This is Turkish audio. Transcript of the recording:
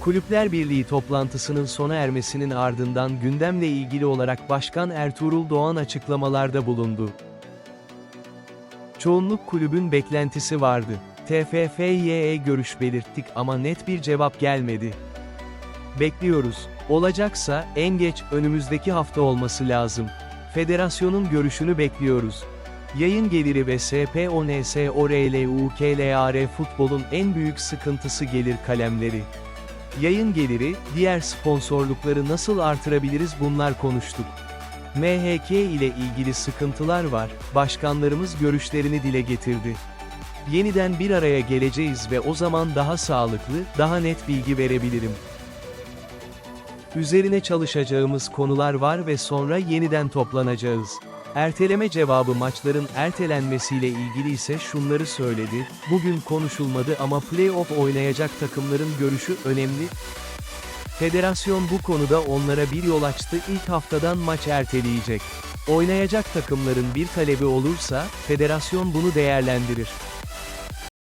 Kulüpler Birliği toplantısının sona ermesinin ardından gündemle ilgili olarak Başkan Ertuğrul Doğan açıklamalarda bulundu. Çoğunluk kulübün beklentisi vardı. TFF'ye görüş belirttik ama net bir cevap gelmedi. Bekliyoruz. Olacaksa, en geç, önümüzdeki hafta olması lazım. Federasyonun görüşünü bekliyoruz. Yayın geliri ve SPONSORLUKLAR futbolun en büyük sıkıntısı gelir kalemleri. Yayın geliri, diğer sponsorlukları nasıl artırabiliriz bunlar konuştuk. MHK ile ilgili sıkıntılar var, başkanlarımız görüşlerini dile getirdi. Yeniden bir araya geleceğiz ve o zaman daha sağlıklı, daha net bilgi verebilirim. Üzerine çalışacağımız konular var ve sonra yeniden toplanacağız. Erteleme cevabı maçların ertelenmesiyle ilgili ise şunları söyledi, bugün konuşulmadı ama playoff oynayacak takımların görüşü önemli. Federasyon bu konuda onlara bir yol açtı ilk haftadan maç erteleyecek. Oynayacak takımların bir talebi olursa, federasyon bunu değerlendirir.